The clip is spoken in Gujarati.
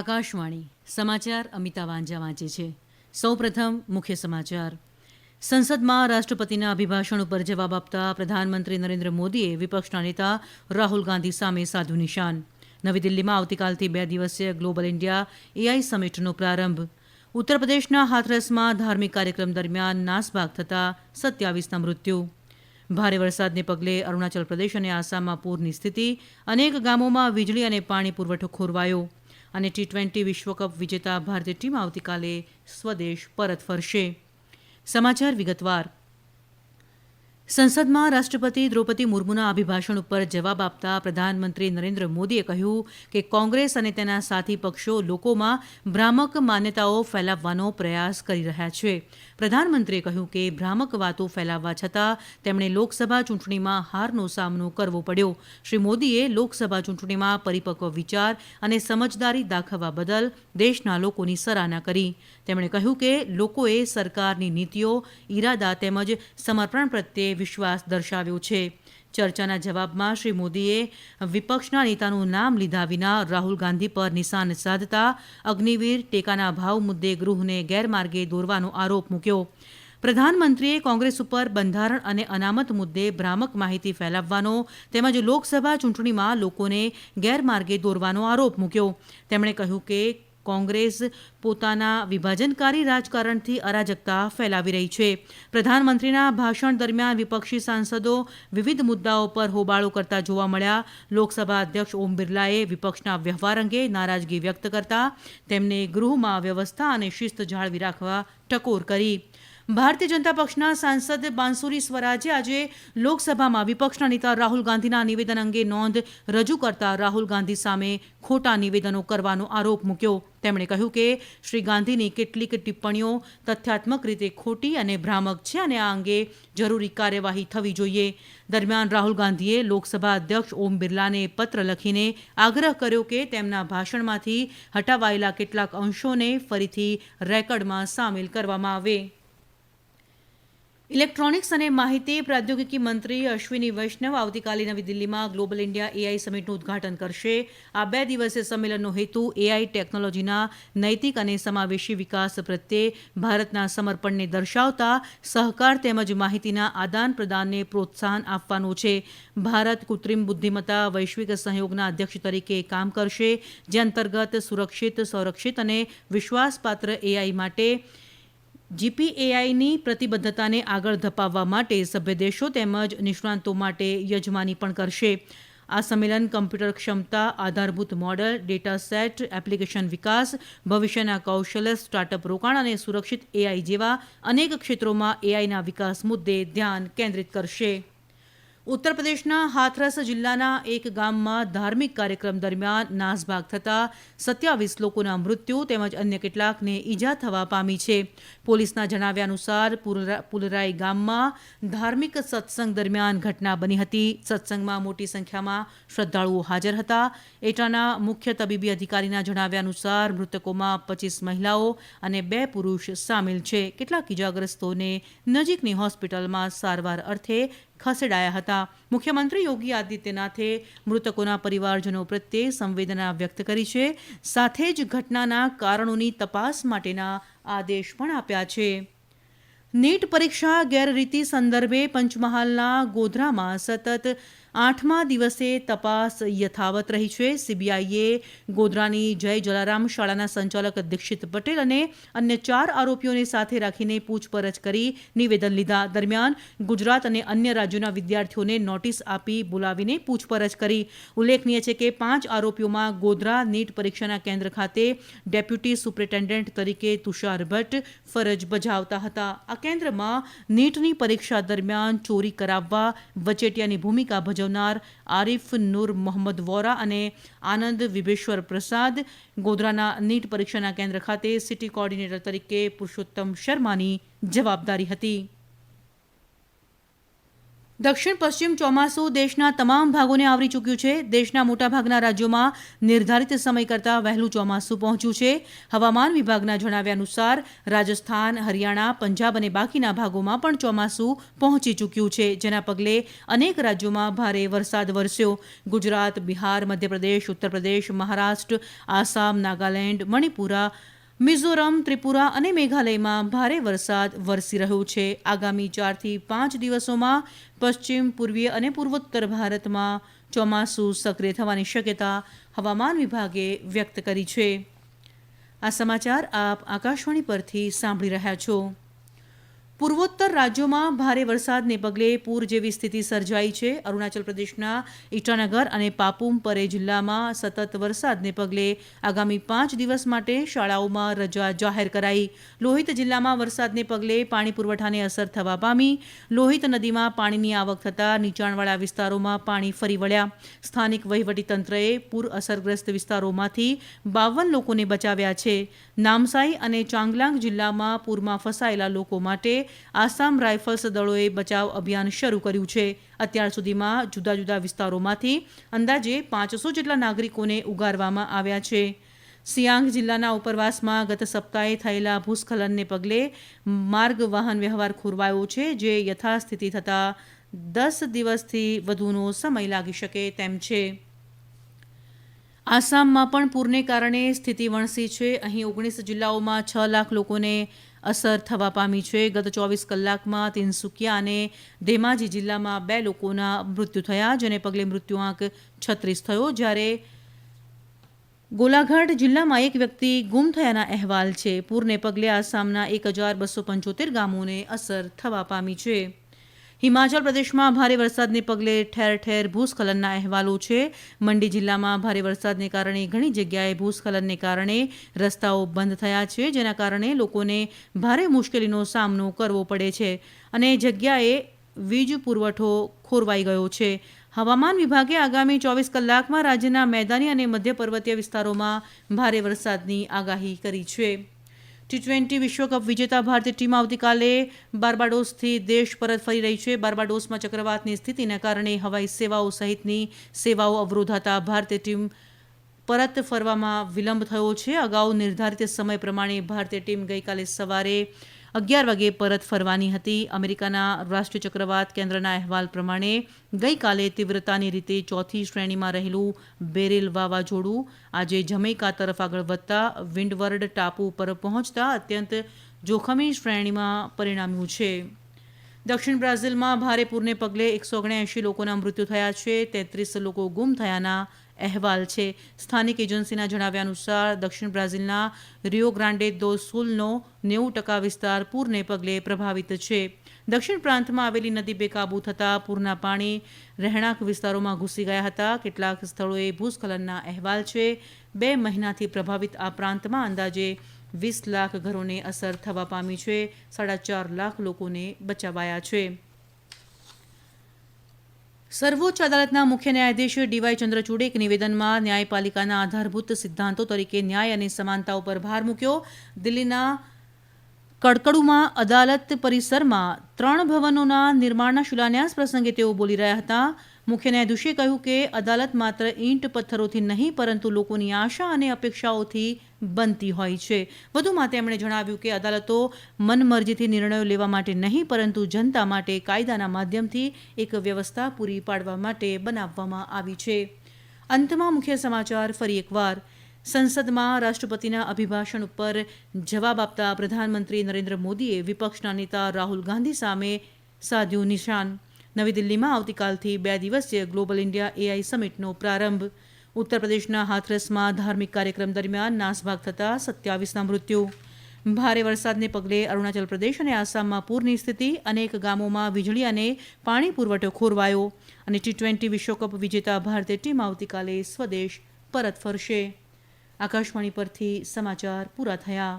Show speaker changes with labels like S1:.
S1: આકાશવાણી, સમાચાર અમિતા વાંઝા વાંચે છે. સૌપ્રથમ મુખ્ય સમાચાર. સંસદમાં રાષ્ટ્રપતિના અભિભાષણ ઉપર જવાબ આપતા પ્રધાનમંત્રી નરેન્દ્ર મોદીએ વિપક્ષના નેતા રાહુલ ગાંધી સામે સાધુ નિશાન. નવી દિલ્હીમાં આવતીકાલથી બે દિવસીય ગ્લોબલ ઇન્ડિયા એઆઈ સમિટનો પ્રારંભ. ઉત્તર પ્રદેશના હાથરસમાં ધાર્મિક કાર્યક્રમ દરમિયાન નાસભાગ થતાં સત્યાવીસના મૃત્યુ. ભારે વરસાદને પગલે અરુણાચલ પ્રદેશ અને આસામમાં પૂરની સ્થિતિ. અનેક ગામોમાં વીજળી અને પાણી પુરવઠો ખોરવાયો. અને ટી ટ્વેન્ટી વિશ્વકપ વિજેતા ભારતીય ટીમ આવતીકાલે સ્વદેશ પરત ફરશે. સમાચાર વિગતવાર. સંસદમાં રાષ્ટ્રપતિ દ્રૌપદી મુર્મુના અભિભાષણ ઉપર જવાબ આપતા પ્રધાનમંત્રી નરેન્દ્ર મોદીએ કહ્યું કે કોંગ્રેસ અને તેના સાથી પક્ષો લોકોમાં ભ્રામક માન્યતાઓ ફેલાવવાનો પ્રયાસ કરી રહ્યા છે. પ્રધાનમંત્રીએ કહ્યું કે ભ્રામક વાતો ફેલાવવા છતાં તેમણે લોકસભા ચૂંટણીમાં હારનો સામનો કરવો પડ્યો. શ્રી મોદીએ લોકસભા ચૂંટણીમાં પરિપક્વ વિચાર અને સમજદારી દાખવવા બદલ દેશના લોકોની સરાહના કરી. તેમણે કહ્યું કે લોકોએ સરકારની નીતિઓ ઇરાદા તેમજ સમર્પણ પ્રત્યે વિશ્વાસ દર્શાવ્યો છે. ચર્ચાના જવાબમાં શ્રી મોદીએ વિપક્ષના નેતાનું નામ લીધા વિના રાહુલ ગાંધી પર નિશાન સાધતા અગ્નિવીર ટેકાના ભાવ મુદ્દે ગૃહને ગેરમાર્ગે દોરવાનો આરોપ મૂક્યો. પ્રધાનમંત્રીએ કોંગ્રેસ ઉપર બંધારણ અને અનામત મુદ્દે ભ્રામક માહિતી ફેલાવવાનો તેમજ લોકસભા ચૂંટણીમાં લોકોને ગેરમાર્ગે દોરવાનો આરોપ મૂક્યો. તેમણે કહ્યું કે કોંગ્રેસ પોતાના વિભાજનકારી રાજકારણથી અરાજકતા ફેલાવી રહી છે. પ્રધાનમંત્રીના ભાષણ દરમિયાન વિપક્ષી સાંસદો વિવિધ મુદ્દાઓ પર હોબાળો કરતા જોવા મળ્યા. લોકસભા અધ્યક્ષ ઓમ બિરલાએ વિપક્ષના વ્યવહાર અંગે નારાજગી વ્યક્ત કરતા તેમને ગૃહમાં વ્યવસ્થા અને શિસ્ત જાળવી રાખવા ટકોર કરી. ભારતીય જનતા પક્ષના સાંસદ બાંસુરી સ્વરાજે આજે લોકસભામાં વિપક્ષના નેતા રાહુલ ગાંધીના નિવેદન અંગે નોંધ રજૂ કરતા રાહુલ ગાંધી સામે ખોટા નિવેદનો કરવાનો આરોપ મૂક્યો. તેમણે કહ્યું કે શ્રી ગાંધીની કેટલીક ટિપ્પણીઓ તથ્યાત્મક રીતે ખોટી અને ભ્રામક છે અને આ અંગે જરૂરી કાર્યવાહી થવી જોઈએ. દરમિયાન રાહુલ ગાંધીએ લોકસભા અધ્યક્ષ ઓમ બિરલાને પત્ર લખીને આગ્રહ કર્યો કે તેમના ભાષણમાંથી હટાવાયેલા કેટલાક અંશોને ફરીથી રેકર્ડમાં સામેલ કરવામાં આવે. ઇલેક્ટ્રોનિક્સ અને માહિતી પ્રૌદ્યોગિકી મંત્રી અશ્વિની વૈષ્ણવ આવતીકાલે નવી દિલ્હીમાં ગ્લોબલ ઇન્ડિયા એઆઈ સમિટનું ઉદઘાટન કરશે. આ બે દિવસીય સંમેલનનો હેતુ એઆઈ ટેકનોલોજીના નૈતિક અને સમાવેશી વિકાસ પ્રત્યે ભારતના સમર્પણને દર્શાવતા, સહકાર તેમજ માહિતીના આદાન પ્રદાનને પ્રોત્સાહન આપવાનો છે. ભારત કૃત્રિમ બુદ્ધિમત્તા વૈશ્વિક સહયોગના અધ્યક્ષ તરીકે કામ કરશે. જે અંતર્ગત સુરક્ષિત, સંરક્ષિત અને વિશ્વાસપાત્ર એઆઈ માટે જીપીએઆઈની પ્રતિબદ્ધતાને આગળ ધપાવવા માટે સભ્ય દેશો તેમજ નિષ્ણાંતો માટે યજમાની પણ કરશે. આ સંમેલન કમ્પ્યુટર ક્ષમતા, આધારભૂત મોડલ, ડેટા સેટ, એપ્લિકેશન વિકાસ, ભવિષ્યના કૌશલ્ય, સ્ટાર્ટઅપ રોકાણ અને સુરક્ષિત એઆઈ જેવા અનેક ક્ષેત્રોમાં એઆઈના વિકાસ મુદ્દે ધ્યાન કેન્દ્રિત કરશે. ઉત્તર પ્રદેશના હાથરસ જિલ્લાના એક ગામમાં ધાર્મિક કાર્યક્રમ દરમિયાન નાસભાગ થતાં સત્યાવીસ લોકોના મૃત્યુ તેમજ અન્ય કેટલાકને ઇજા થવા પામી છે. પોલીસના જણાવ્યા અનુસાર પુલરાઈ ગામમાં ધાર્મિક સત્સંગ દરમિયાન ઘટના બની હતી. સત્સંગમાં મોટી સંખ્યામાં શ્રદ્ધાળુઓ હાજર હતા. એટાના મુખ્ય તબીબી અધિકારીના જણાવ્યા અનુસાર મૃતકોમાં પચીસ મહિલાઓ અને બે પુરુષ સામેલ છે. કેટલાક ઇજાગ્રસ્તોને નજીકની હોસ્પિટલમાં સારવાર અર્થે ખસેડાયા હતા. મુખ્યમંત્રી યોગી આદિત્યનાથે મૃતકોના પરિવારજનો પ્રત્યે સંવેદના વ્યક્ત કરી છે. સાથે જ ઘટનાના કારણોની તપાસ માટેના આદેશ પણ આપ્યા છે. નીટ પરીક્ષા ગેરરીતિ સંદર્ભે પંચમહાલના ગોધરામાં સતત આઠમા દિવસે તપાસ યથાવત રહી છે. સીબીઆઈએ ગોધરાની જય જલારામ શાળાના સંચાલક દીક્ષિત પટેલ અને અન્ય ચાર આરોપીઓને સાથે રાખીને પૂછપરછ કરી નિવેદન લીધા. દરમિયાન ગુજરાત અને અન્ય રાજ્યોના વિદ્યાર્થીઓને નોટિસ આપી બોલાવીને પૂછપરછ કરી. ઉલ્લેખનીય છે કે પાંચ આરોપીઓમાં ગોધરા નીટ પરીક્ષાના કેન્દ્ર ખાતે ડેપ્યુટી સુપ્રિન્ટેન્ડન્ટ તરીકે તુષાર ભટ્ટ ફરજ બજાવતા હતા. આ કેન્દ્રમાં નીટની પરીક્ષા દરમિયાન ચોરી કરાવવા વચેટિયાની ભૂમિકા ભજવતા ભજવનાર આરીફ નૂર મોહમ્મદ વોરા અને આનંદ વિભેશ્વર પ્રસાદ ગોધરાના નીટ પરીક્ષાના કેન્દ્ર ખાતે સિટી કોર્ડિનેટર તરીકે પુરુષોત્તમ શર્માની જવાબદારી હતી. દક્ષિણ પશ્ચિમ ચોમાસું દેશના તમામ ભાગોને આવરી ચૂક્યું છે. દેશના મોટાભાગના રાજ્યોમાં નિર્ધારિત સમય કરતાં વહેલું ચોમાસું પહોંચ્યું છે. હવામાન વિભાગના જણાવ્યા અનુસાર, રાજસ્થાન, હરિયાણા, પંજાબ અને બાકીના ભાગોમાં પણ ચોમાસું પહોંચી ચૂક્યું છે, જેના પગલે અનેક રાજ્યોમાં ભારે વરસાદ વરસ્યો. ગુજરાત, બિહાર, મધ્યપ્રદેશ, ઉત્તરપ્રદેશ, મહારાષ્ટ્ર, આસામ, નાગાલેન્ડ, મણિપુરા મિઝોરમ, ત્રિપુરા અને મેઘાલયમાં ભારે વરસાદ વરસી રહ્યો છે. આગામી ચારથી પાંચ દિવસોમાં પશ્ચિમ, પૂર્વીય અને પૂર્વોત્તર ભારતમાં ચોમાસું સક્રિય થવાની શક્યતા હવામાન વિભાગે વ્યક્ત કરી છે. આ સમાચાર આપ આકાશવાણી પરથી સાંભળી રહ્યા છો. પૂર્વોત્તર રાજ્યોમાં ભારે વરસાદને પગલે પૂર જેવી સ્થિતિ સર્જાઈ છે. અરુણાચલ પ્રદેશના ઇટાનગર અને પાપુમ પરે જિલ્લામાં સતત વરસાદને પગલે આગામી પાંચ દિવસ માટે શાળાઓમાં રજા જાહેર કરાઈ. લોહિત જિલ્લામાં વરસાદને પગલે પાણી પુરવઠાને અસર થવા પામી. લોહિત નદીમાં પાણીની આવક થતાં નીચાણવાળા વિસ્તારોમાં પાણી ફરી વળ્યા. સ્થાનિક વહીવટીતંત્રએ પૂર અસરગ્રસ્ત વિસ્તારોમાંથી બાવન લોકોને બચાવ્યા છે. નામસાઈ અને ચાંગલાંગ જિલ્લામાં પૂરમાં ફસાયેલા લોકો માટે આસામ રાઇફલ્સ દળોએ બચાવ અભિયાન શરૂ કર્યું છે. અત્યાર સુધીમાં જુદા જુદા વિસ્તારોમાંથી અંદાજે પાંચસો જેટલા નાગરિકોને ઉગારવામાં આવ્યા છે. સિયાંગ જિલ્લાના ઉપરવાસમાં ગત સપ્તાહે થયેલા ભૂસ્ખલનને પગલે માર્ગ વાહન વ્યવહાર ખોરવાયો છે, જે યથાસ્થિતિ થતાં દસ દિવસથી વધુનો સમય લાગી શકે તેમ છે. આસામમાં પણ પૂરને કારણે સ્થિતિ વણસી છે. અહીં ઓગણીસ જિલ્લાઓમાં છ લાખ લોકોને અસર થવા પામી છે. ગત ચોવીસ કલાકમાં તિનસુકિયા અને ધેમાજી જિલ્લામાં બે લોકોના મૃત્યુ થયા, જેને પગલે મૃત્યુઆંક છત્રીસ થયો, જ્યારે ગોલાઘાટ જિલ્લામાં એક વ્યક્તિ ગુમ થયાના અહેવાલ છે. પૂરને પગલે આસામના એક હજાર બસો પંચોતેર ગામોને અસર થવા પામી છે. હિમાચલ પ્રદેશમાં ભારે વરસાદને પગલે ઠેર ઠેર ભૂસ્ખલનના અહેવાલો છે. મંડી જિલ્લામાં ભારે વરસાદને કારણે ઘણી જગ્યાએ ભૂસ્ખલનને કારણે રસ્તાઓ બંધ થયા છે, જેના કારણે લોકોને ભારે મુશ્કેલીનો સામનો કરવો પડે છે અને જગ્યાએ વીજ પુરવઠો ખોરવાઈ ગયો છે. હવામાન વિભાગે આગામી ચોવીસ કલાકમાં રાજ્યના મેદાની અને મધ્ય પર્વતીય વિસ્તારોમાં ભારે વરસાદની આગાહી કરી છે. ટી ટ્વેન્ટી વિશ્વકપ વિજેતા ભારતીય ટીમ આવતીકાલે બાર્બાડોસથી દેશ પરત ફરી રહી છે. બાર્બાડોસમાં ચક્રવાતની સ્થિતિના કારણે હવાઈ સેવાઓ સહિતની સેવાઓ અવરોધાતા ભારતીય ટીમ પરત ફરવામાં વિલંબ થયો છે. અગાઉ નિર્ધારિત સમય પ્રમાણે ભારતીય ટીમ ગઈકાલે સવારે અગિયાર વાગે પરત ફરવાની હતી. અમેરિકાના રાષ્ટ્રીય ચક્રવાત કેન્દ્રના અહેવાલ પ્રમાણે ગઈકાલે તીવ્રતાની રીતે ચોથી શ્રેણીમાં રહેલું બેરેલ વાવાઝોડું આજે જમૈકા તરફ આગળ વધતા વિન્ડવર્ડ ટાપુ પર પહોંચતા અત્યંત જોખમી શ્રેણીમાં પરિણામ્યું છે. દક્ષિણ બ્રાઝિલમાં ભારે પૂરને પગલે એકસો ઓગણએંશી લોકોના મૃત્યુ થયા છે. તેત્રીસ લોકો ગુમ થયાના અહેવાલ છે. સ્થાનિક એજન્સીના જણાવ્યા અનુસાર દક્ષિણ બ્રાઝિલના રિયો ગ્રાન્ડે દો સુલનો નેવું ટકા વિસ્તાર પૂરને પગલે પ્રભાવિત છે. દક્ષિણ પ્રાંતમાં આવેલી નદી બેકાબૂ થતાં પૂરના પાણી રહેણાંક વિસ્તારોમાં ઘૂસી ગયા હતા. કેટલાક સ્થળોએ ભૂસ્ખલનના અહેવાલ છે. બે મહિનાથી પ્રભાવિત આ પ્રાંતમાં અંદાજે વીસ લાખ ઘરોને અસર થવા પામી છે. સાડા ચાર લાખ લોકોને બચાવાયા છે. સર્વોચ્ચ અદાલતના મુખ્ય ન્યાયાધીશ ડીવાય ચંદ્રચૂડે એક નિવેદનમાં ન્યાયપાલિકાના આધારભૂત સિદ્ધાંતો તરીકે ન્યાય અને સમાનતા ઉપર ભાર મૂક્યો. દિલ્હીના કડકડુમાં અદાલત પરિસરમાં ત્રણ ભવનોના નિર્માણના શિલાન્યાસ પ્રસંગે તેઓ બોલી રહ્યા હતા. મુખ્ય ન્યાયાધીશે કહ્યું કે અદાલત માત્ર ઈંટ પથ્થરોથી નહીં, પરંતુ લોકોની આશા અને અપેક્ષાઓથી બનતી હોય છે. વધુમાં તેમણે જણાવ્યું કે અદાલતો મનમરજીથી નિર્ણયો લેવા માટે નહીં, પરંતુ જનતા માટે કાયદાના માધ્યમથી એક વ્યવસ્થા પૂરી પાડવા માટે બનાવવામાં આવી છે. અંતમાં મુખ્ય સમાચાર ફરી એકવાર. સંસદમાં રાષ્ટ્રપતિના અભિભાષણ ઉપર જવાબ આપતા પ્રધાનમંત્રી નરેન્દ્ર મોદીએ વિપક્ષના નેતા રાહુલ ગાંધી સામે સાધ્યું નિશાન. નવી દિલ્હીમાં આવતીકાલથી બે દિવસીય ગ્લોબલ ઇન્ડિયા એઆઈ સમિટનો પ્રારંભ. ઉત્તર પ્રદેશના હાથરસમાં ધાર્મિક કાર્યક્રમ દરમિયાન નાસભાગ થતાં સત્યાવીસના મૃત્યુ. ભારે વરસાદને પગલે અરુણાચલ પ્રદેશ અને આસામમાં પૂરની સ્થિતિ, અનેક ગામોમાં વીજળી અને પાણી પુરવઠો ખોરવાયો અને ટી ટ્વેન્ટી વિશ્વકપ વિજેતા ભારતીય ટીમ આવતીકાલે સ્વદેશ પરત ફરશે. આકાશવાણી પરથી સમાચાર પૂરા થયા.